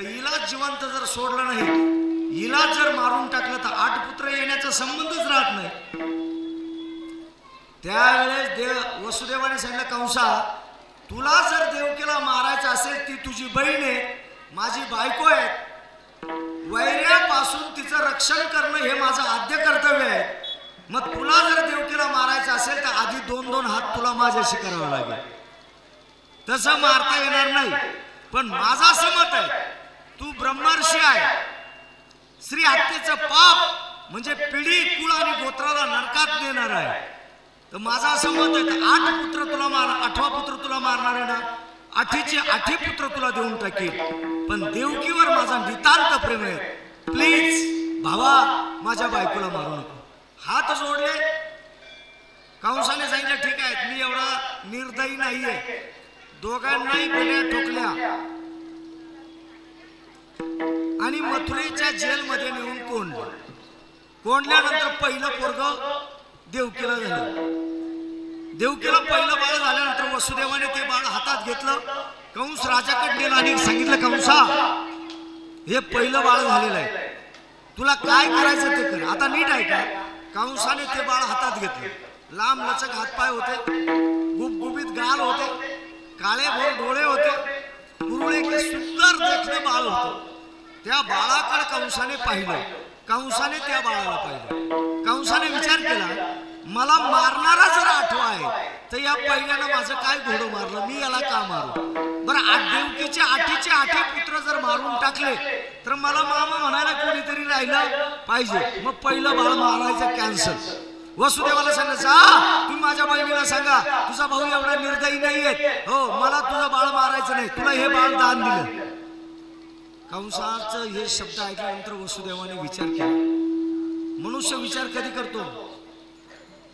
तर इलाज जिवंत जर सोडलं नाही इलाज जर मारून टाकलं तर आठ पुत्र येण्याचा संबंधच राहत नाही. त्यावेळेस देव वसुदेवाने सांगितलं कंसा तुला जर देवकीला मारायचं असेल ती तुझी बहीण आहे माझी बायको आहे वैर्यापासून तिचं रक्षण करणं हे माझं आद्य कर्तव्य आहे. मग तुला जर देवकीला मारायचं असेल तर आधी दोन दोन हात तुला माझ्याशी करावा लागेल. तसं मारता येणार नाही पण माझं असं मत आहे तू ब्रह्मर्षी आहे. श्री हत्येचं पाप म्हणजे पिढी कुळ आणि गोत्राला नरकात नेणार आहे. तर माझा असं मत आहे आठ पुत्र तुला मार आठवा पुत्र तुला मारणार आहे ना आठीचे आठी पुत्र तुला देऊन टाकील पण देवकीवर माझा नितांत प्रेम आहे. प्लीज भावा माझ्या बायकोला मारू नको. हात जोडले. कंसाने सांगितलं ठीक आहे मी एवढा निर्दयी नाहीये. दोघांनाही बेल्या ठोकल्या. आणि मथुरेच्या जेलमध्ये नेऊन कोंडलं कोंडल्यानंतर पहिलं पोरग देवकीला झालं. देवकीला पहिलं बाळ झाल्यानंतर वसुदेवाने ते बाळ हातात घेतलं. कंस राजाकडे नेलं आणि सांगितलं कंसा हे पहिलं बाळ झालेलं आहे. तुला काय करायचं ते कर. आता नीट आहे का कंसाने ते बाळ हातात घेतलं. लांब लचक हातपाय होते. गुबगुबीत गाल होते. काळे भोर डोळे होते. कुरुळे सुंदर देखणे बाळ होतं. त्या बाळाकडे कंसाने पाहिलं. कंसाने त्या बाळाला पाहिलं. कंसाने विचार केला मला मारणारा जर आठवा आहे तर या पहिल्यानं माझं काय घोडं मारलं? मी याला का मारू? बरं आठ देवकीचे आठीचे आठे पुत्र जर मारून टाकले तर मला मामा म्हणायला कोणीतरी राहिलं पाहिजे. मग पहिलं बाळ मारायचं कॅन्सल वसुदेवाला सांगा जा तुम्ही माझ्या बहिणीला सांगा तुझा भाऊ एवढा निर्दयी नाहीये. हो मला तुझं बाळ मारायचं नाही. तुला हे बाळ दान दिलं. कंसाचं हे शब्द ऐकल्यानंतर वसुदेवाने विचार केला. मनुष्य विचार कधी करतो?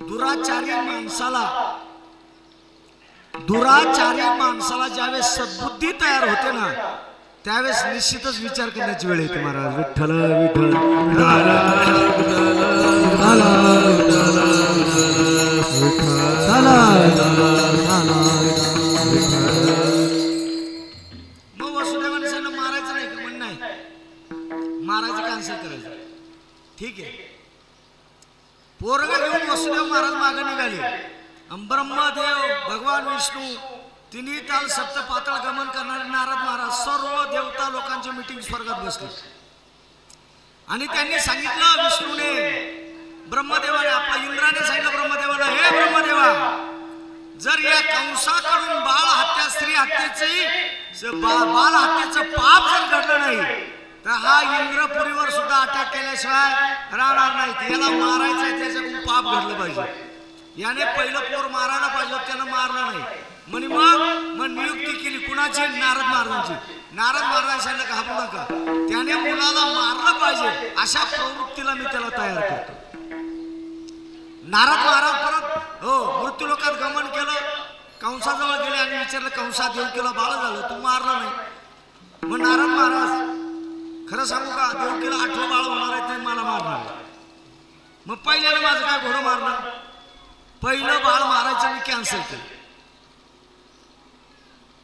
दुराचारी माणसाला. दुराचारी माणसाला ज्यावेळेस सद्बुद्धी तयार होते ना त्यावेळेस निश्चितच विचार करण्याची वेळ येते महाराज. विठ्ठल विठ्ठल. तिन्ही सप्त पातळ गमन करणारे नारद महाराज सर्व देवता लोकांची मिटिंग स्वर्गात बसली. आणि त्यांनी सांगितलं विष्णूने ब्रह्मदेवाने आपला इंद्राने सांगितलं ब्रह्मदेवाला हे ब्रह्मदेवा जर या कंसाकडून बाल हत्या स्त्री हत्येचे बाल हत्येचं पाप जर घडलं नाही तर हा इंद्रपुरीवर सुद्धा अटॅक केल्याशिवाय राहणार नाही. याला मारायचंय त्याच्याकडून पाप घडलं पाहिजे. याने पहिलं पोर मारायला पाहिजे त्यानं मारलं नाही. म्हणे मग? मग नियुक्ती केली कुणाची? नारद महाराजांची. नारद महाराजांना घाबरू नका. त्याने मुलाला मारलं पाहिजे अशा प्रवृत्तीला मी त्याला तयार करतो. नारद महाराज परत हो मृत्यू लोकात गमन केलं कंसाजवळ गेले आणि विचारलं कंसा देवकीला बाळ झालं तू मारलं नाही. मग नारद महाराज खरं सांगू का देव केला आठवं बाळ होणार आहे ते मला मारणार मग पहिल्यानं माझं काय घोडं मारणार पहिलं बाळ मारायचं मी कॅन्सल केलं.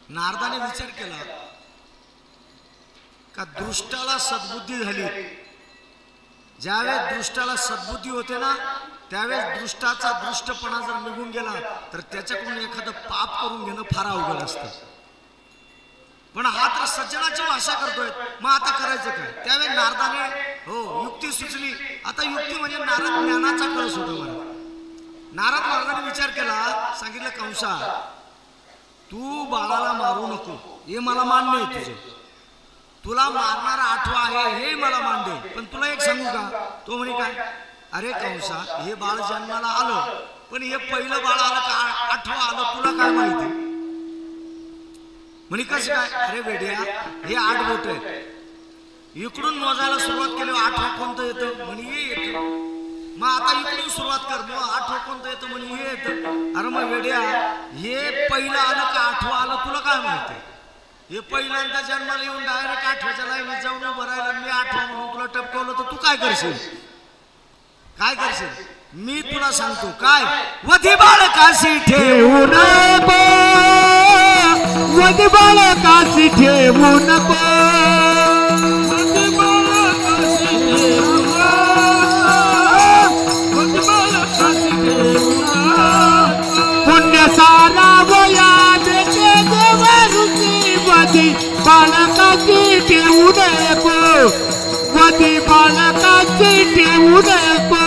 नारदाने विचार केला का दृष्टाला सद्बुद्धी झाली? ज्यावेळेस दृष्टाला सद्बुद्धी होते ना त्यावेळेस दृष्टाचा दृष्टपणा जर निघून गेला तर त्याच्याकडून एखादं पाप करून घेणं फार अवघड असतं. पण हा तर सज्जनाची भाषा करतोय. मग आता करायचं काय? त्यावेळेस नारदाने हो युक्ती सुचली. आता युक्ती म्हणजे नारद ज्ञानाचा कळस होता मला नारद महाराजांनी विचार केला सांगितलं कंसा तू बाळाला मारू नको. हे मला मान्य आहे तुझं. तुला मारणारा आठवा आहे हे मला मान्य आहे. पण तुला एक सांगू का? तो म्हणे काय? अरे कंसा हे बाळ जन्माला आलं पण हे पहिलं बाळ आलं का? आठवा आलं तुला काय माहिती? म्हणे कसं काय? अरे वेड्या हे आठ बोट आहे इकडून मोजायला सुरुवात केली आठवं कोणतं येतं? म्हणे येतं मग आता इकडून सुरुवात कर. मग आठवं कोणतं येतं म्हणे हे येतं. अरे मग वेड्या हे पहिलं आलं का आठवं आलं तुला काय माहिती? हे पहिल्यांदा जन्माला येऊन डायरेक्ट आठव्याच्या लाईनीत जाऊन उभं राहिलं मी आठवा म्हणून तुला टपकवलं तर तू काय करशील? काय करशील? मी तुला सांगतो काय? वधी बाळ काशी ठेवून वधी बाळकाशी ठेवू ठेवून नको वती बालकाची ठेवू नको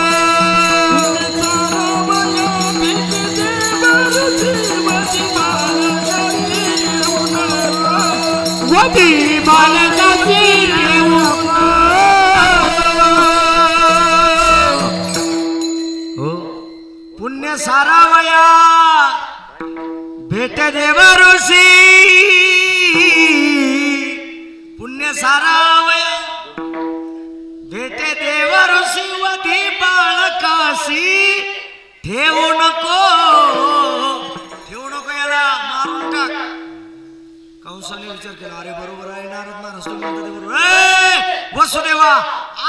वती बालकाची ठेवू नको हो पुण्य सारावया भेट देवा ऋषी. पुण्य सारावय. देते देव ऋषी वधी बाळकाशी. ठेवू नको. ठेवू नको याला मारून टाक. कंसाने विचार केला अरे बरोबर आहे नारद महाराज तुम्ही ते बरोबर. वसुदेवा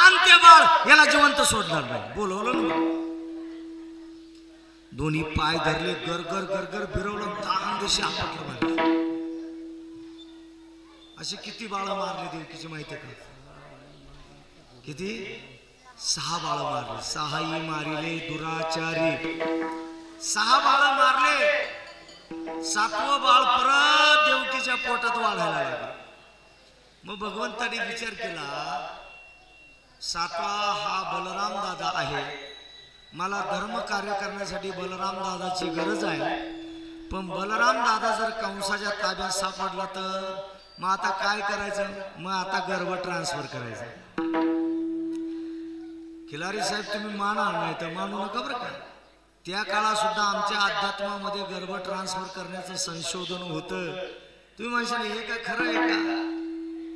अंत्य बाळ याला जिवंत सोडणार नाही. बोलवलं ना दोन्ही पाय धरले गर गर गर गर फिरवलं ताण दिवशी आपटलं अशी असे किती बाळ मारले देवकीची माहिती आहे का? किती? सहा बाळ मारले. सहाही मारिले दुराचारी. सहा बाळ मारले. सातवं बाळ परत देवकीच्या पोटात वाढायला लागलं. मग भगवंताने विचार केला सातवा हा बलराम दादा आहे. मला धर्म कार्य करण्यासाठी बलराम दादाची गरज आहे. पण बलराम दादा जर कंसाच्या ताब्यात सापडला तर मग आता काय करायचं? मग आता गर्व ट्रान्सफर करायचं. खिलारी साहेब तुम्ही माना नाही तर मानू नका बरं का? त्या काळात सुद्धा आमच्या अध्यात्मामध्ये गर्भ ट्रान्सफर करण्याचं संशोधन होतं. तुम्ही म्हणशाल हे काय खरं आहे का?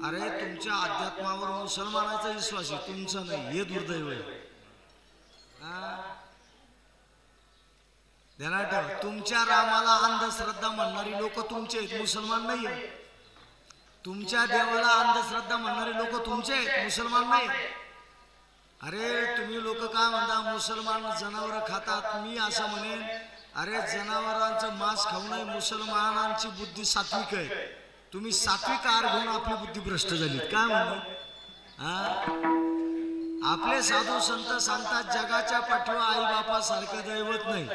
अरे तुमच्या अध्यात्मावर मुसलमानाचा विश्वास आहे तुमचा नाही हे दुर्दैव आहे. हा? ध्यानात तुमच्या रामाला अंधश्रद्धा म्हणणारी लोक तुमचे आहेत मुसलमान नाही तुमच्या देवाला अंधश्रद्धा म्हणणारे लोक तुमचे आहेत मुसलमान नाही अरे तुम्ही लोक काय म्हणता? मुसलमान जनावर खातात मी असं म्हणेन. अरे जनावरांचं मांस खाऊ नये मुसलमानांची बुद्धी सात्विक आहे. तुम्ही सात्विक आहार घेऊन आपली बुद्धी भ्रष्ट झाली काय म्हणतो आपले साधू संत सांगतात जगाच्या पाठीवर आई बापासारखं दैवत नाही.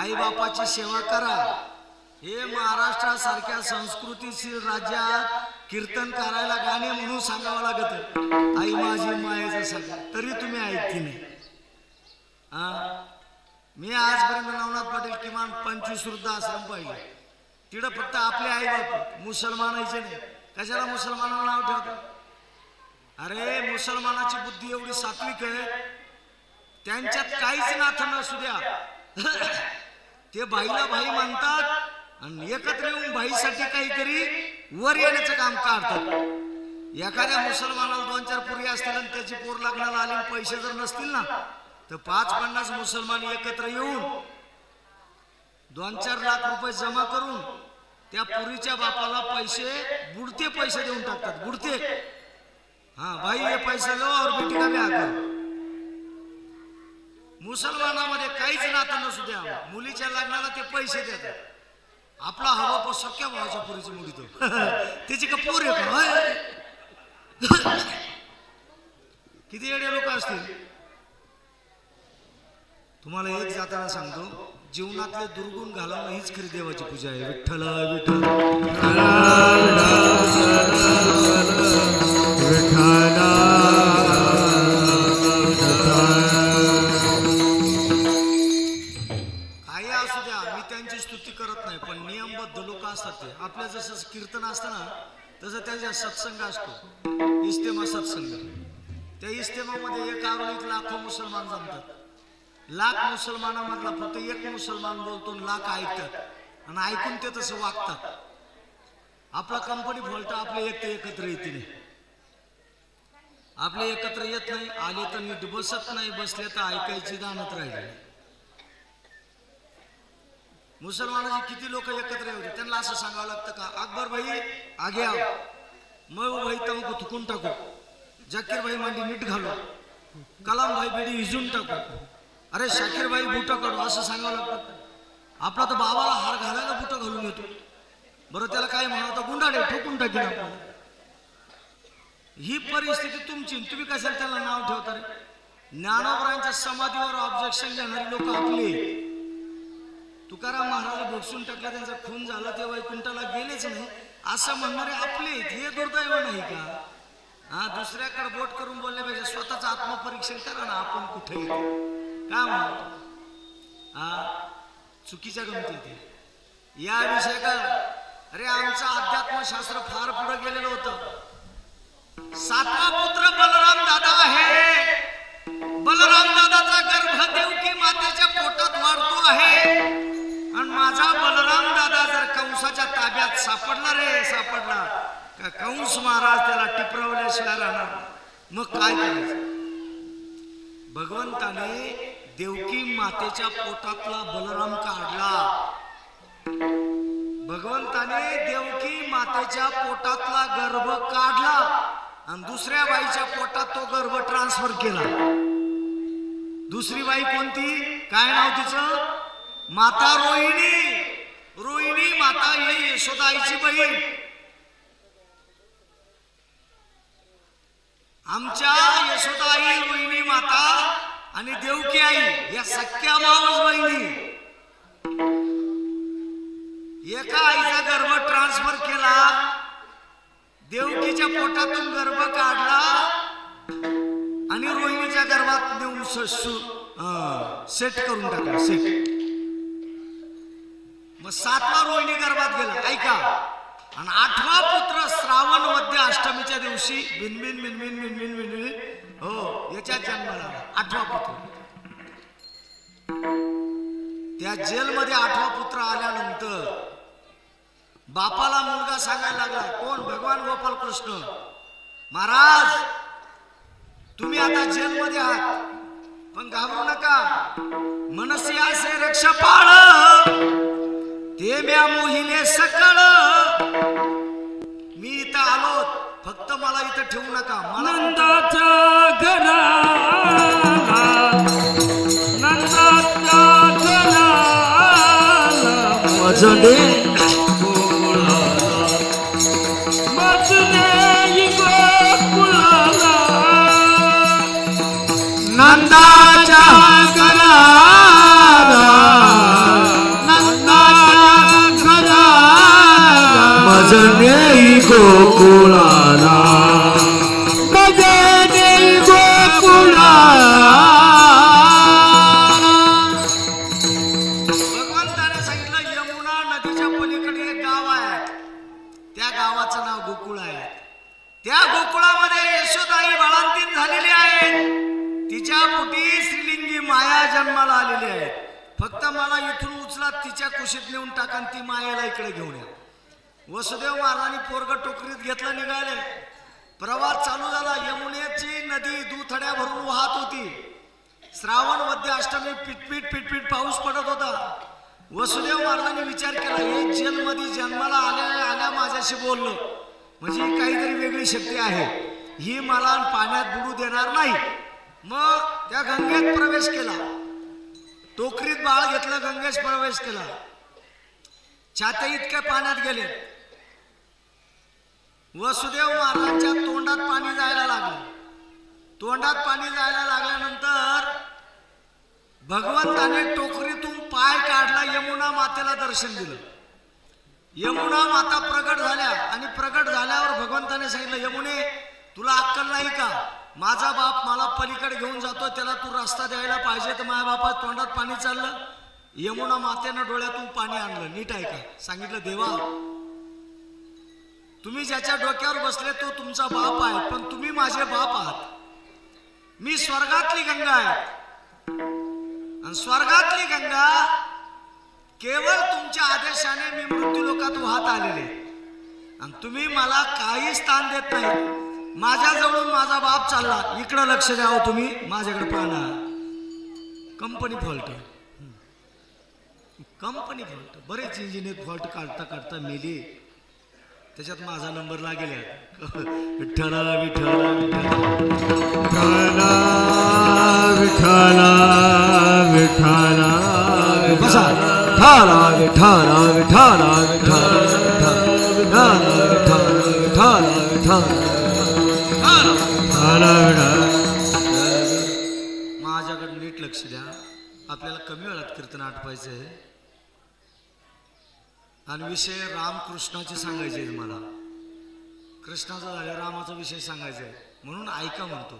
आई बापाची सेवा करा. हे महाराष्ट्रासारख्या संस्कृतीशील राज्यात कीर्तन करायला गाणे म्हणून सांगावं लागत आई माझी मायेचं सांगा तरी तुम्ही ऐकती नाही. हा मी आजपर्यंत नवनाथ पाटील किमान पंचवीस वृद्ध आश्रम पाहिजे तिकडं फक्त आपले आई बाप मुसलमानाचे नाही. कशाला मुसलमानाला नाव ठेवतात अरे मुसलमानाची बुद्धी एवढी सात्विक आहे. त्यांच्यात काहीच नाथ नसू द्या. ते भाईला भाई म्हणतात आणि एकत्र येऊन बाईसाठी काहीतरी वर येण्याचं काम काढतात. एखाद्या मुसलमानाला दोन चार पुरी असतील आणि त्याची पोर लग्नाला आली पैसे जर नसतील ना तर पाच पन्नास मुसलमान एकत्र येऊन दोन चार लाख रुपये जमा करून त्या पुरीच्या बापाला पैसे बुडते पैसे देऊन टाकतात. बुडते. हा भाई हे पैसा लो और बेटी का ब्याह मुसलमानामध्ये काहीच नातं नसू द्या. मुलीच्या लग्नाला ते पैसे देतात. आपला हवा पण सख्या भावाच्या पुरीची मुली तो. त्याची का पोर आहे किती येडे लोक असतील? तुम्हाला एक जाताना सांगतो जीवनातले दुर्गुण घालवणं हीच खरी देवाची पूजा आहे. विठ्ठल विठ्ठल. विठ्ठल असतात ते. आपलं जसं कीर्तन असतं ना तसं त्याच्या सत्संग असतो इस्तेमा सत्संग. त्या इस्तेमामध्ये एक आरोळीत लाखो मुसलमान जमतात. लाख मुसलमानामधला फक्त एक मुसलमान बोलतो लाख ऐकतात. आणि ऐकून ते तसं वागतात. आपला कंपनी फॉल्ट आपले एक ते एकत्र येते नाही. आपले एकत्र येत नाही आले तर नीट बसत नाही बसले तर ऐकायची दानत राहिली. मुसलमानाचे किती लोक एकत्र येऊ त्यांना असं सांगावं लागतं का? अकबर भाई आगे आओ. मग भाई तमको थुकून टाकू. जाकीर भाई मांडी नीट घालू. कलाम भाई बेडी हिजून टाकू. अरे शाकीर भाई बुट काढू असं सांगावं लागतं. आपला तर बाबाला हार घालायला बुट घालून येतो. बरं त्याला काय म्हणा? गुंडाडे ठोकून टाकेल आपण. ही परिस्थिती तुमची तुम्ही कशाला त्याला नाव ठेवता रे? ज्ञानोबरांच्या समाधीवर ऑब्जेक्शन घेणारी लोक आपली. तुकाराम महाराज भोगसून टाकला त्यांचा खून झाला ते वैकुंठाला गेलेच नाही. असं म्हणणारे आपले हे दुर्दैव नाही का? हा दुसऱ्याकडे बोट करून बोलले पाहिजे स्वतःच आत्मपरीक्षण करा ना आपण कुठे? का म्हणतो? हा चुकीच्या गमती ते या विषय का? अरे आमचं अध्यात्मशास्त्र फार पुढे गेलेलं होतं. सातवा पुत्र बलराम दादा आहे. बलराम दादाचा गर्भ देवकी मातेच्या पोटात वाढतो आहे. आणि माझा बलराम दादा जर कंसाच्या ताब्यात सापडला रे सापडला का कंस महाराज त्याला टिपरवल्याशिवाय राहणार मग काय करायचं? भगवंताने देवकी मातेच्या पोटातला बलराम काढला. भगवंताने देवकी मातेच्या पोटातला गर्भ काढला. आणि दुसऱ्या बाईच्या पोटात तो गर्भ ट्रान्सफर केला. दुसरी बाई कोणती? काय नाव तिचं? माता रोहिणी. रोहिणी माता ही यशोदाईची बहीण. आमच्या यशोदाई रोहिणी माता आणि देवकी आई या सख्या मावस बहिणी. एका आईचा गर्भ ट्रान्सफर केला. देवकीच्या पोटातून गर्भ काढला. आणि रोहिणीच्या गर्भात नेऊन सेट करून टाकला सेट मग सातवा रोहिणी गर्भात गेला. ऐका. आणि आठवा पुत्र श्रावण मध्य अष्टमीच्या दिवशी बिनबिन बिनबिन बिनबिन बिनबिन हो याच्या जन्माला आठवा पुत्र. त्या जेलमध्ये आठवा पुत्र आल्यानंतर बापाला मुलगा सांगायला लागला कोण? भगवान गोपाल कृष्ण महाराज तुम्ही आता जेलमध्ये आहात. पण घाबरू नका. मनसियासे रक्ष पाळ ते म्या मोहिने सकळ. मी इथं आलो फक्त मला इथं ठेवू नका. मला नंदाच्या घराला नंदाच्या गोकुळाला. मजले गोकुळाला. भगवंताने सांगितलं यमुना नदीच्या पलीकडे एक गाव आहे. त्या गावाचं नाव गोकुळ आहे. त्या गोकुळामध्ये यशोदाई बाळांतीन झालेली आहेत. तिच्या पोटी श्रीलिंगी माया जन्माला आलेली आहे फक्त मला इथून उचला तिच्या कुशीत नेऊन टाका ती मायाला इकडे घेऊन या. वसुदेव महाराजांनी पोरग टोकरीत घेतलं निघाले. प्रवास चालू झाला. यमुनेची नदी दुथड्या भरून वाहत होती. श्रावण मध्य अष्टमी पिटपीट पिटपीट पाऊस पडत होता. वसुदेव महाराजांनी विचार केला हे जेलमध्ये जन्माला आल्या आल्या माझ्याशी बोललो. म्हणजे काहीतरी वेगळी शक्ती आहे. ही मला पाण्यात बुडू देणार नाही. मग त्या गंगेत प्रवेश केला. टोकरीत बाळ घेतलं गंगेत प्रवेश केला. छाते इतक्या पाण्यात गेले. वसुदेव महाराजांच्या तोंडात पाणी जायला लागलं. तोंडात पाणी जायला लागल्यानंतर भगवंताने टोकरीतून पाय काढला यमुना मातेला दर्शन दिलं. यमुना माता प्रगट झाल्या आणि प्रगट झाल्यावर भगवंताने सांगितलं यमुने तुला अक्कल नाही का? माझा बाप मला पलीकडे घेऊन जातो त्याला तू रस्ता द्यायला पाहिजे. तर माझ्या बापा तोंडात पाणी चाललं. यमुना मातेनं डोळ्यातून पाणी आणलं. नीट आहे का सांगितलं देवा तुम्ही ज्याच्या डोक्यावर बसले तो तुमचा बाप आहे पण तुम्ही माझे बाप आहात. मी स्वर्गातली गंगा आहे. आणि स्वर्गातली गंगा केवळ तुमच्या आदेशाने मी मृत्यू लोकात वाहत आलेले आणि तुम्ही मला काही स्थान देत नाही. माझ्याजवळून माझा बाप चालला. इकडं लक्ष द्यावं हो तुम्ही. माझ्याकडे पाहणार कंपनी फॉल्ट कंपनी फॉल्ट. बरेच इंजिनियर फॉल्ट काढता काढता मेली. त्याच्यात माझा नंबर लागेल. विठ्ठला विठ्ठला विठ्ठला. विठ्ठला विठ्ठला बसा. विठ्ठला. विठ्ठला विठ्ठला विठ्ठला विठ्ठला विठ्ठला विठ्ठला. विठ्ठला. माझ्याकडे नीट लक्ष द्या. आपल्याला कमी वेळात कीर्तन आठवायचं आहे आणि विषय रामकृष्णाचे सांगायचे आहेत मला. कृष्णाचा झाले रामाचा विषय सांगायचा आहे. म्हणून ऐका म्हणतो.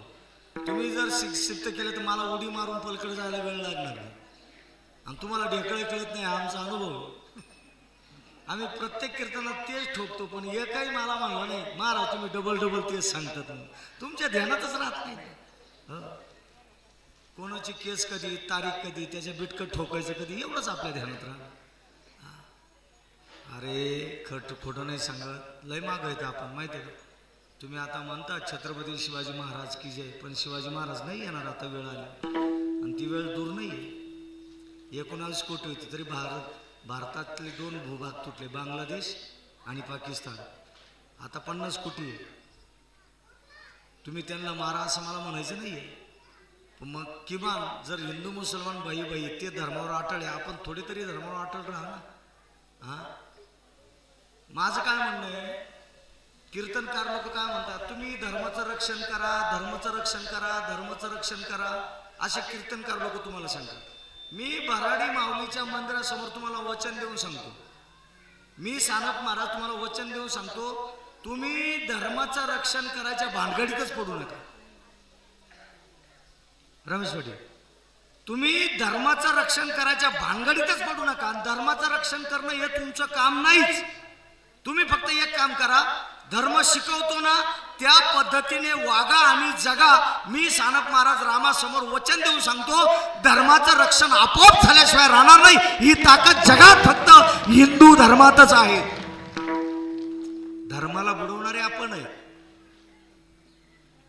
तुम्ही जर सिद्ध सिद्ध केलं तर मला उडी मारून पलकडे जायला वेळ लागणार नाही. आणि तुम्हाला ढेकळे कळत नाही आमचा अनुभव. आम्ही प्रत्येक कीर्तनात तेच ठोकतो पण एकही मला म्हणलं नाही महाराज तुम्ही डबल डबल तेच सांगतात म्हणून. तुमच्या ध्यानातच राहत नाही. हं. कोणाची केस कधी तारीख कधी त्याच्या बिटकट ठोकायचं कधी एवढंच आपल्या ध्यानात राहणार अरे खट खोटं नाही सांगत. लय माग आहेत आपण माहिती आहे का? तुम्ही आता म्हणता छत्रपती शिवाजी महाराज की जय पण शिवाजी महाराज नाही येणार आता वेळ आली. आणि ती वेळ दूर नाही आहे. एकोणावीस कोटी होती तरी भारत भारतातले दोन भूभाग तुटले बांगलादेश आणि पाकिस्तान. आता पन्नास कोटी आहे. तुम्ही त्यांना मारा असं मला म्हणायचं नाही आहे पण मग किमान जर हिंदू मुसलमान भाई भाई ते धर्मावर अटळ आहे आपण थोडे तरी धर्मावर आटळ राहा ना. हां? माझं काय म्हणणं आहे? कीर्तनकार लोक काय म्हणतात? तुम्ही धर्माचं रक्षण करा धर्माचं रक्षण करा धर्माचं रक्षण करा असे कीर्तनकार लोक तुम्हाला सांगतात. मी भराडी माऊलीच्या मंदिरासमोर तुम्हाला वचन देऊन सांगतो. मी सानप महाराज तुम्हाला वचन देऊन सांगतो तुम्ही धर्माचं रक्षण करायच्या भानगडीतच पडू नका. रमेश पाटील तुम्ही धर्माचं रक्षण करायच्या भानगडीतच पडू नका. धर्माचं रक्षण करणं हे तुमचं काम नाहीच. तुम्ही फक्त एक काम करा धर्म शिकवतो ना त्या पद्धतीने वागा आणि जगा. मी सानप महाराज रामासमोर वचन देऊन सांगतो धर्माचं रक्षण आपोआप झाल्याशिवाय राहणार नाही. ही ताकद जगात फक्त हिंदू धर्मातच आहे. धर्माला बुडवणारे आपण आहे.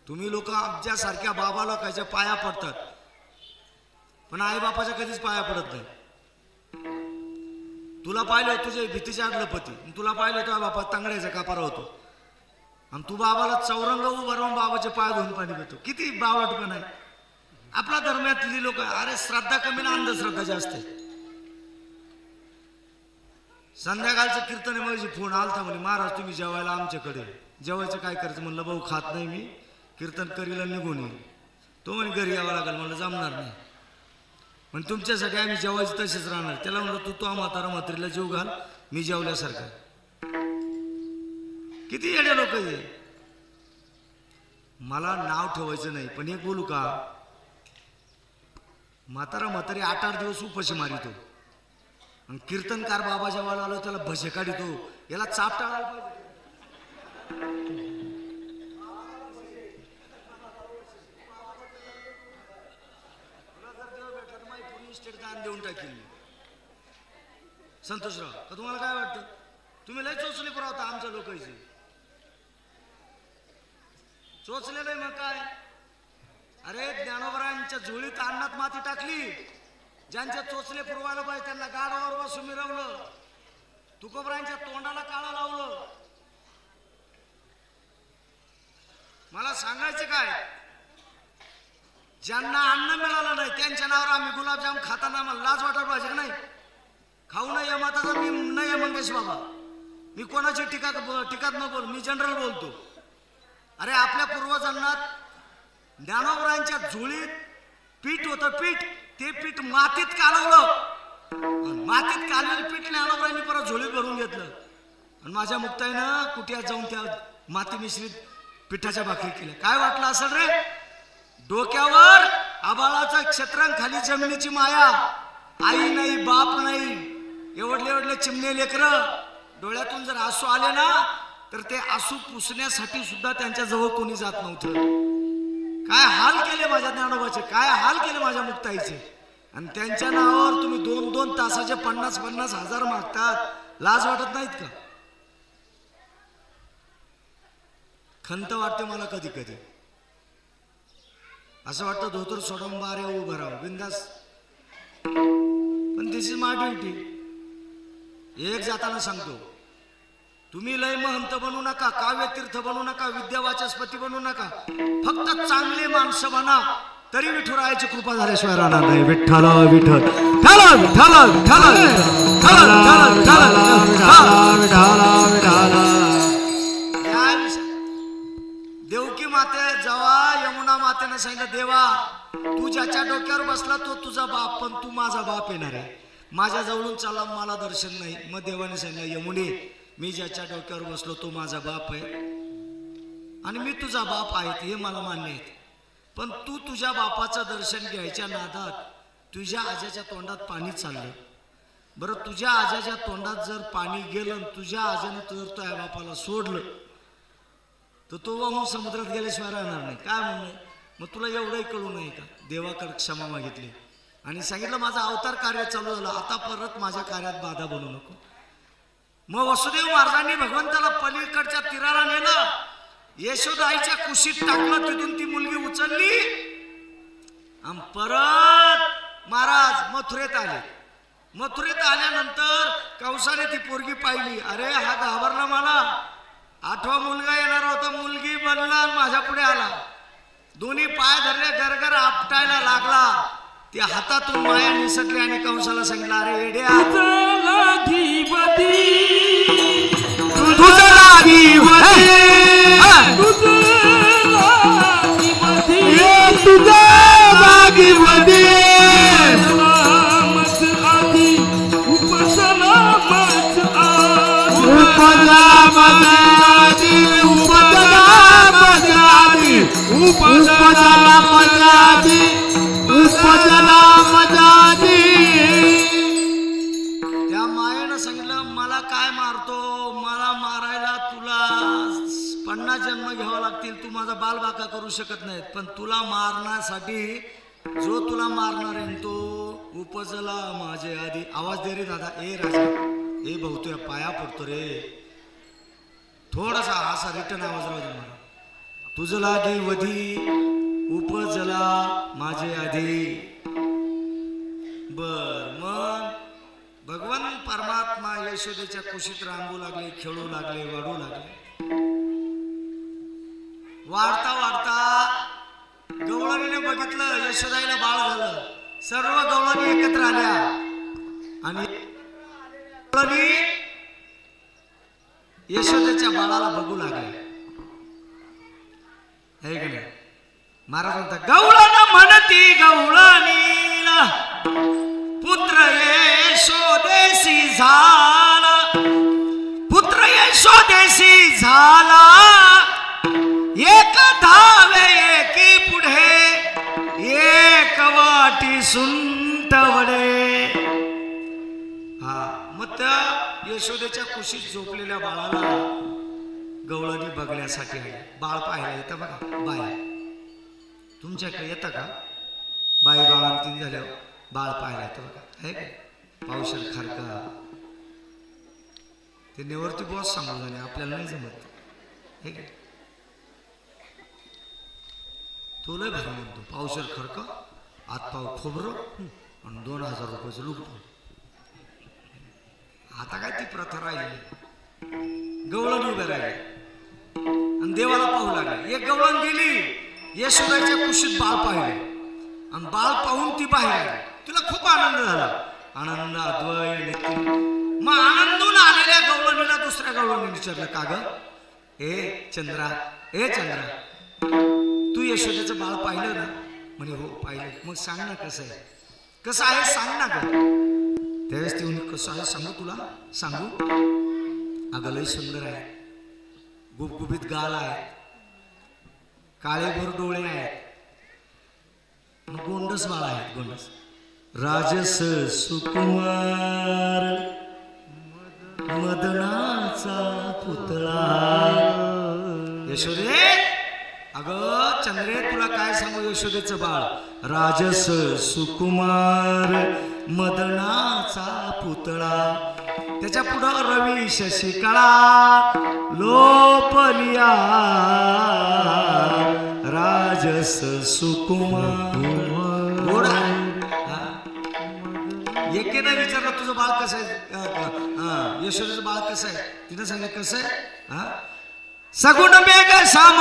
तुम्ही लोक आमच्यासारख्या बाबा लोकांच्या पाया पडतात? पण आई बापाच्या कधीच पाया पडत नाही. तुला पाहिलं तुझे भीतीचे आडलं पती तुला पाहिलं तुझ्या बापा तांगड्याचा कापारा होतो. आणि तू बाबाला चौरंग उभं राहून बाबाचे पाय धुवून पाणी पितो. किती बावटपण आहे. आपल्या धर्मातली लोक अरे श्रद्धा कमी ना अंधश्रद्धा जास्त आहे. संध्याकाळचं कीर्तन माझी फोन आलता म्हणे महाराज तुम्ही जेवायला आमच्याकडे जेवायचं काय करायचं? म्हणलं भाऊ खात नाही मी. कीर्तन करीला निघून येईल. तो म्हणे घरी यावं लागेल. म्हणलं जमणार नाही. पण तुमच्यासाठी आम्ही जेवायचे तसेच राहणार. त्याला म्हणलं तू तो म्हातारा म्हातारीला जेव घाल मी जेवल्यासारखा. किती येडे लोक ये मला नाव ठेवायचं नाही पण एक बोलू का? म्हातारा म्हातारी आठ आठ दिवस उपाशी मारितो. आणि कीर्तनकार बाबा जेवायला आलो त्याला भजे काढितो. याला चाप टाळायला पाहिजे. देऊन टाकील मी. संतोषराव का तुम्हाला काय वाटतं? तुम्ही लय चोचले पुरवता आमच्या लोकांची. चोचले आहे मग काय? अरे ज्ञानोबरांच्या झोळीत अन्नात माती टाकली. ज्यांच्या चोचले पुरवायला पाहिजे त्यांना गाडावर बसून मिरवलं. तुकोबरांच्या तोंडाला काळा लावलं. मला सांगायचं काय? ज्यांना अन्न मिळालं नाही त्यांच्या नावावर आम्ही गुलाबजाम खाताना आम्हाला लाज वाटायला पाहिजे का नाही? खाऊ नये माताचा मी नाही मंगेश बाबा. मी कोणाची टीका टीकात न बोल मी जनरल बोलतो. अरे आपल्या पूर्वजांना ज्ञानोबरांच्या झुळीत पीठ होतं पीठ. ते पीठ मातीत कालवलं. मातीत कालवेलं पीठ ज्ञानोबरांनी परत झोळीत भरून घेतलं. आणि माझ्या मुक्ताईनं कुठ्यात जाऊन त्या माती मिश्रित पिठाच्या भाकरी केल्या? काय वाटलं असेल रे? डोक्यावर आबाळाचा क्षेत्रांखाली जमिनीची माया. आई नाही बाप नाही एवढले एवढले चिमणे लेकर. डोळ्यातून जर आसू आले ना तर ते आसू पुसण्यासाठी सुद्धा त्यांच्या जवळ कोणी जात नव्हतं. काय हाल केले माझ्या ज्ञानोबाचे? काय हाल केले माझ्या मुक्ताईचे? आणि त्यांच्या नावावर तुम्ही दोन दोन तासाचे पन्नास पन्नास हजार मागतात. लाज वाटत नाहीत का? खंत वाटते मला कधी कधी. असं वाटतं धोतर सोडून बारे उभं राहावं. बिंदास पण दिस इज माय ड्युटी एक जाताना सांगतो तुम्ही लय महंत बनू नका काव्यतीर्थ बनू नका विद्या वाचस्पती बनू नका. फक्त चांगले माणसं बना तरी विठुरायाची कृपा झाल्याशिवाय राहणार नाही विठ्ठल विठ्ठल. ठल ठल ठल ठल ठल ठल ठल देवकी माते जेव्हा मातेनं सांगितलं देवा तू ज्याच्या डोक्यावर बसला तो तुझा बाप पण तू माझा बाप येणार आहे. माझ्या जवळून चला मला दर्शन नाही. मग देवाने सांगितलं यमुने मी ज्याच्या डोक्यावर बसलो तो माझा बाप आहे. आणि मी तुझा बाप आहे हे मला मान्य आहे पण तू तुझ्या बापाचं दर्शन घ्यायच्या नादात तुझ्या आजाच्या तोंडात पाणी चाललं. बरं तुझ्या आजाच्या तोंडात जर पाणी गेलं तुझ्या आजानं जर तुझ्या बापाला सोडलं. तर तो वाहून समुद्रात गेल्याशिवाय राहणार नाही. काय म्हणणे मग तुला एवढंही कळू नये का? देवाकडे क्षमा मागितली. आणि सांगितलं माझं अवतार कार्य चालू झालं. आता परत माझ्या कार्यात बाधा बनू नको. मग वसुदेव महाराजांनी भगवंताला पलीकडच्या तीराला नेलं. यशोदाईच्या कुशीत टाकलं. तिथून ती मुलगी उचलली. आणि परत महाराज मथुरेत आले. मथुरेत आल्यानंतर कंसाने ती पोरगी पाहिली. अरे हा घाबरला मला. आठवा मुलगा येणार होता मुलगी बनला आणि माझ्या पुढे आला. दोन्ही पाय धरले गरगर आपटायला लागला. त्या हातातून माया निसटली आणि कंसाला सांगितलं अरे येड्या. तुझं त्या मायेनं सांगितलं मला काय मारतो? मला मारायला तुला पन्नास जन्म घ्यावा लागतील. तू माझा बालबाका करू शकत नाहीत. पण तुला मारण्यासाठी जो तुला मारणार आहे तो उपजला माझे आधी. आवाज दे रे दादा. ए राजा ए भाऊ तुझ्या पाया पडतो रे. थोडासा असा रिटर्न आवाज राहतो मला. तुझ लागी वधी उपजला माझे आधी. बर मग? भगवान परमात्मा यशोदेच्या कुशीत रांगू लागले खेळू लागले वाढू लागले. वाढता वाढता गवळणीने बघितलं यशोदाईला बाळ झालं. सर्व गवळणी एकत्र आल्या. आणि यशोदेच्या बाळाला बघू लागले. है की नाही महाराज म्हणतात गवळण म्हणती गवळणीला पुत्र यशोदेशी झाला पुत्र यशोदेशी झाला एक धावे एकी पुढे एक वाटी सुंटवडे हा मग त्या यशोदेच्या कुशीत झोपलेल्या बाळाला गवळणी बघण्यासाठी आहे. बाळ पाहायला येतं बघा. बाय तुमच्याकडे येतं का? बाई बाळांतीन झाल्यावर बाळ पाहायला येतं बघा. आहे का? पावशर खारका. ते नेवरती बॉस सांगून झाले. आपल्याला नाही जमत. हे काय तो लय भारी म्हणतो. पावशर खरका आतपाव खोबरं आणि दोन हजार रुपयाचं लुकतो आता काय ती प्रथा राहिली? गवळण उभे राहिले. आणि देवाला पाहू लागले. एक गवळण गेली. यशोदाच्या कुशीत बाळ पाहिले. आणि बाळ पाहून ती बाहेर तिला खूप आनंद झाला. आनंद अद्वय नित्य मग आनंदून आलेल्या गवळणीला दुसऱ्या गवळणीने विचारलं का ग? ए चंद्रा ए चंद्रा तू यशोदेचं बाळ पाहिलं ना? म्हणे हो पाहिलं. मग सांग ना कसं आहे. कसं आहे सांग ना ग. त्यावेळेस ती कसं आहे सांगू तुला? सांगू? अगं लय सुंदर आहे. गुबगुबीत गाल आहे काळेभोर डोळे आहेत. गोंडस बाळ आहेत गोंडस. राजस सुकुमार मदनाचा पुतळा. यशोदे अग चंद्रे तुला काय सांगू यशोदेचं बाळ? राजस सुकुमार मदनाचा पुतळा. त्याच्या पुढं रवी शशिकळा लोपलिया राजस सुकुमार. गोड एकेनं विचारलं तुझं बाळ कसं आहे? अ, बाळ कसं आहे? तिनं सांगितलं कसं आहे? हा. सगुण बेग श्याम